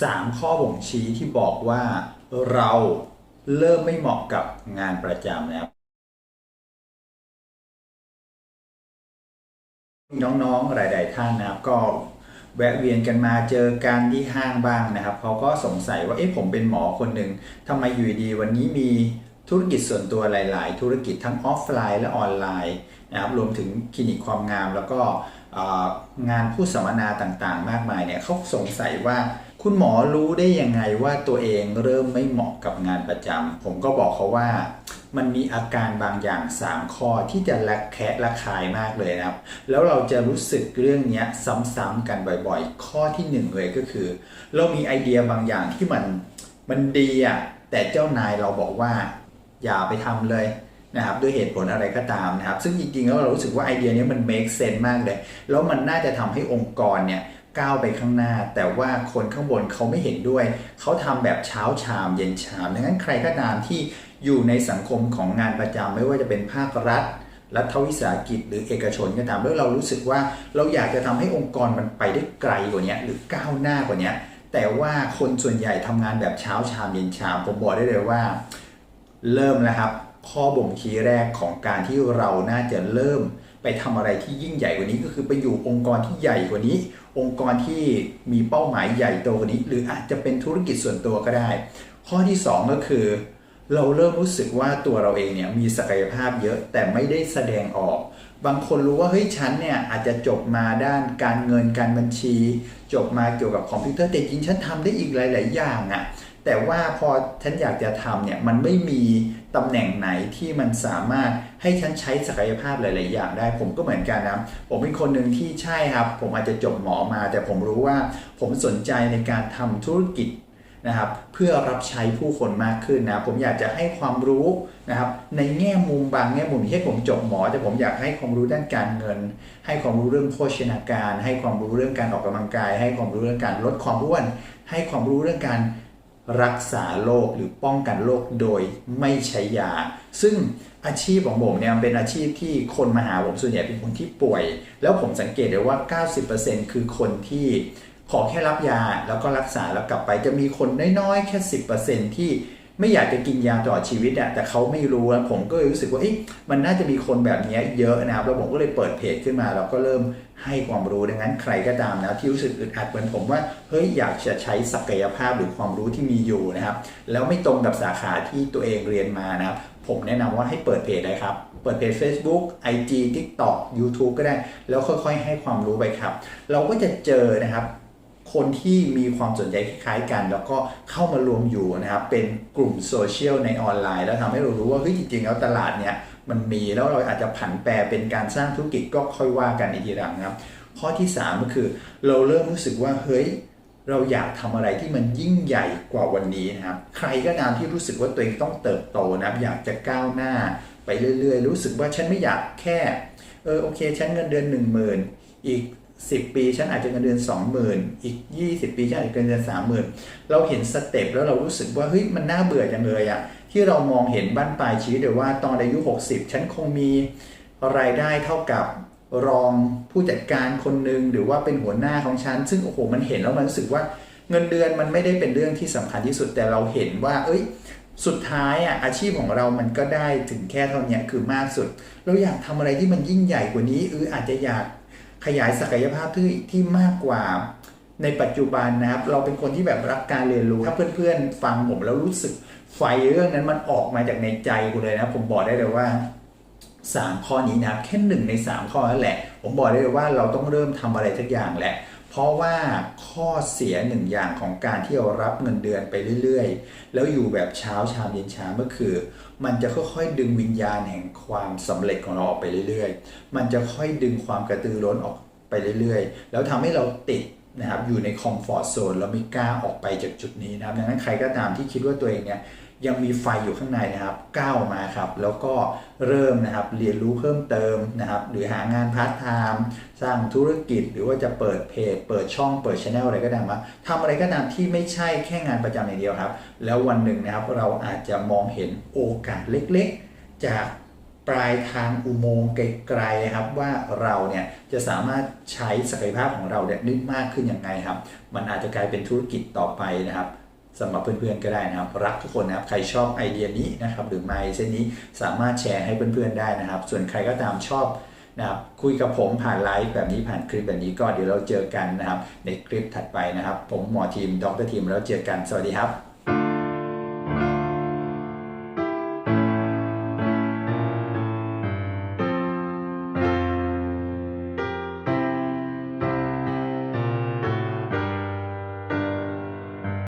3 ข้อบ่งชี้ที่บอกว่าเราเริ่มไม่เหมาะกับงานประจำนะครับน้องๆหลาย ๆ ท่านนะครับก็แวะเวียนกันมาเจอกันที่ห้างบ้างนะครับเขาก็สงสัยว่าเอ๊ะผมเป็นหมอคนหนึ่งทำไมอยู่ดีวันนี้มีธุรกิจส่วนตัวหลาย ๆ ธุรกิจทั้งออฟไลน์และออนไลน์นะครับรวมถึงคลินิกความงามแล้วก็งานผู้สัมมนาต่างๆ มากมายเนี่ยเขาสงสัยว่า คุณหมอรู้ได้ยังไงว่าตัวเองเริ่มไม่เหมาะกับงานประจำผมก็บอกเขาว่ามันมีอาการบางอย่าง 3 ข้อที่จะระแคะระคายมากเลยนะครับ แล้วเราจะรู้สึกเรื่องนี้ซ้ำๆกันบ่อยๆ ข้อที่หนึ่งเลยก็คือ เรามีไอเดียบางอย่างที่มันมันดีอะแต่เจ้านายเราบอกว่า อย่าไปทำเลยนะครับด้วยเหตุผลอะไรก็ตามนะครับ ซึ่งจริงๆแล้วเรารู้สึกว่าไอเดียนี้มัน make sense มากเลย แล้วมันน่าจะทำให้องค์กรเนี่ย ก้าวไปข้างหน้า แต่ว่าคนข้างบนเขาไม่เห็นด้วย เขาทำแบบเช้าชามเย็นชามดังนั้นใครก็ตามที่อยู่ในสังคมของงานประจำไม่ว่าจะเป็นภาครัฐ รัฐวิสาหกิจหรือเอกชนก็ตามแล้วเรารู้สึกว่าเราอยากจะทำให้องค์กรมันไปได้ไกลกว่านี้หรือก้าวหน้ากว่านี้แต่ว่าคนส่วนใหญ่ทำงานแบบเช้าชามเย็นชามผมบอกได้เลยว่า เริ่มแล้วครับ ข้อบ่งชี้แรกของการที่เราน่าจะเริ่ม ไปทำอะไรที่ยิ่งใหญ่กว่านี้ก็คือไปอยู่องค์กรที่ใหญ่กว่านี้ องค์กรที่มีเป้าหมายใหญ่โตกว่านี้ หรืออาจจะเป็นธุรกิจส่วนตัวก็ได้ ข้อที่สองก็คือ เราเริ่มรู้สึกว่าตัวเราเองเนี่ยมีศักยภาพเยอะแต่ไม่ได้แสดงออก บางคนรู้ว่าเฮ้ยฉันเนี่ยอาจจะจบมาด้านการเงินการบัญชี จบมาเกี่ยวกับคอมพิวเตอร์แต่จริงฉันทำได้อีกหลาย ๆ อย่างอะ่ะแต่ว่าพอฉันอยากจะทำเนี่ยมันไม่มีตำแหน่งไหนที่มันสามารถ ให้ฉันใช้ศักยภาพหลาย ๆ อย่างได้ ผมก็เหมือนกันนะผมเป็นคนหนึ่งที่ใช่ครับ ผมอาจจะจบหมอมา แต่ผมรู้ว่าผมสนใจในการทำธุรกิจนะครับเพื่อรับใช้ผู้คนมากขึ้นนะผมอยากจะให้ความรู้นะครับในแง่มุมบางแง่มุมที่ผมจบหมอ แต่ผมอยากให้ความรู้ด้านการเงิน ให้ความรู้เรื่องโภชนาการ ให้ความรู้เรื่องการออกกำลังกาย ให้ความรู้เรื่องการลดความอ้วน ให้ความรู้เรื่องการ รักษาโรคหรือป้องกันโรคโดยไม่ใช้ยา ซึ่งอาชีพของผมเนี่ยเป็นอาชีพที่คนมาหาผมส่วนใหญ่เป็นคนที่ป่วย แล้วผมสังเกตได้ว่า 90%คือคนที่ขอแค่รับยาแล้วก็รักษาแล้วกลับไปจะมีคนน้อยๆ แค่ 10%ที่ ไม่อยากจะกินยาตลอดชีวิตอะแต่เขาไม่รู้แล้วผมก็เลยรู้สึกว่าเอ๊ะมันน่าจะมีคนแบบนี้เยอะนะครับแล้วผมก็เลยเปิดเพจขึ้นมาแล้วก็เริ่มให้ความรู้ดังนั้นใครก็ตามนะที่รู้สึกอึดอัดเหมือนผมว่าเฮ้ยอยากจะใช้ศักยภาพหรือความรู้ที่มีอยู่นะครับ แล้วไม่ตรงกับสาขาที่ตัวเองเรียนมานะครับผมแนะนำว่าให้เปิดเพจเลยครับ เปิดเพจ Facebook IG TikTok YouTube ก็ได้ แล้วค่อยๆ ให้ความรู้ไปครับ เราก็จะเจอนะครับ คนที่มีความสนใจคล้ายๆกัน แล้วก็เข้ามารวมอยู่นะครับ เป็นกลุ่มโซเชียลในออนไลน์ แล้วทำให้เรารู้ว่าเฮ้ยจริงๆแล้วตลาดเนี่ยมันมีแล้วเราอาจจะผันแปรเป็นการสร้างธุรกิจก็ค่อยว่ากันในทีหลังนะครับ ข้อที่ 3 ก็คือเราเริ่มรู้สึกว่าเฮ้ยเราอยากทำอะไรที่มันยิ่งใหญ่กว่าวันนี้นะครับ ใครก็ตามที่รู้สึกว่าตัวเองต้องเติบโตนะครับ อยากจะก้าวหน้าไปเรื่อยๆ รู้สึกว่าฉันไม่อยากแค่ เออโอเค ฉันเงินเดือน 1 0,000 อีก 10 ปีฉันอาจจะเงินเดือน 20,000 อีก 20 ปีฉันอาจจะเงินเดือน 30,000 เราเห็นสเต็ปแล้วเรารู้สึกว่าเฮ้ยมันน่าเบื่อจังเลยอะที่เรามองเห็นบ้านปลายชีวิตเลยว่าตอนอายุ 60 ฉันคงมีรายได้เท่ากับรองผู้จัดการคนหนึ่งหรือว่าเป็นหัวหน้าของฉัน ซึ่งโอ้โหมันเห็นแล้วมันรู้สึกว่าเงินเดือนมันไม่ได้เป็นเรื่องที่สำคัญที่สุดแต่เราเห็นว่า เอ้ย สุดท้ายอะอาชีพของเรามันก็ได้ถึงแค่เท่านี้คือมากสุด เราอยากทำอะไรที่มันยิ่งใหญ่กว่านี้หรืออาจจะอยาก ขยายศักยภาพที่ที่มากกว่าในปัจจุบันนะครับ เราเป็นคนที่แบบรักการเรียนรู้ ถ้าเพื่อนๆ ฟังผมแล้วรู้สึกไฟเรื่องนั้นมันออกมาจากในใจกูเลยนะ ผมบอกได้เลยว่า 3 ข้อนี้นะแค่หนึ่งใน 3 ข้อนั่นแหละ ผมบอกได้เลยว่าเราต้องเริ่มทำอะไรสักอย่างแหละ เพราะว่าข้อเสียหนึ่งอย่างของการที่เรารับเงินเดือนไปเรื่อยๆ แล้วอยู่แบบเช้าชามเย็นชามก็คือ มันจะค่อยๆดึงวิญญาณแห่งความสำเร็จของเราออกไปเรื่อยๆ มันจะค่อยดึงความกระตือร้นออกไปเรื่อยๆ แล้วทำให้เราติดนะครับอยู่ในคอมฟอร์ทโซนแล้วไม่กล้าออกไปจากจุดนี้นะครับดังนั้นใครก็ตามที่คิดว่าตัวเองเนี่ย ยังมีไฟอยู่ข้างในนะครับก้าวมาครับแล้วก็เริ่มนะครับเรียนรู้เพิ่มเติมนะครับหรือหางานพาร์ทไทม์สร้างธุรกิจหรือว่าจะเปิดเพจ เปิดช่องเปิดช anel อะไรก็ตามมาทำอะไรก็ตามที่ไม่ใช่แค่งานประจำอย่างเดียวครับ แล้ววันหนึ่งนะครับเราอาจจะมองเห็นโอกาสเล็กๆ จากปลายทางอุโมงค์ไกลๆครับว่าเราเนี่ยจะสามารถใช้ศักยภาพของเราเนี่ยได้มากขึ้นยังไงครับ มันอาจจะกลายเป็นธุรกิจต่อไปนะครับ สำหรับเพื่อนๆก็ได้นะครับ รักทุกคนนะครับ ใครชอบไอเดียนี้นะครับ หรือไม่เส้นนี้สามารถแชร์ให้เพื่อนๆได้นะครับ ส่วนใครก็ตามชอบนะครับคุยกับผมผ่านไลฟ์แบบนี้ผ่านคลิปแบบนี้ก็เดี๋ยวเราเจอกันนะครับ ในคลิปถัดไปนะครับ ผมหมอทีมดรทีมแล้วเจอกันสวัสดีครับ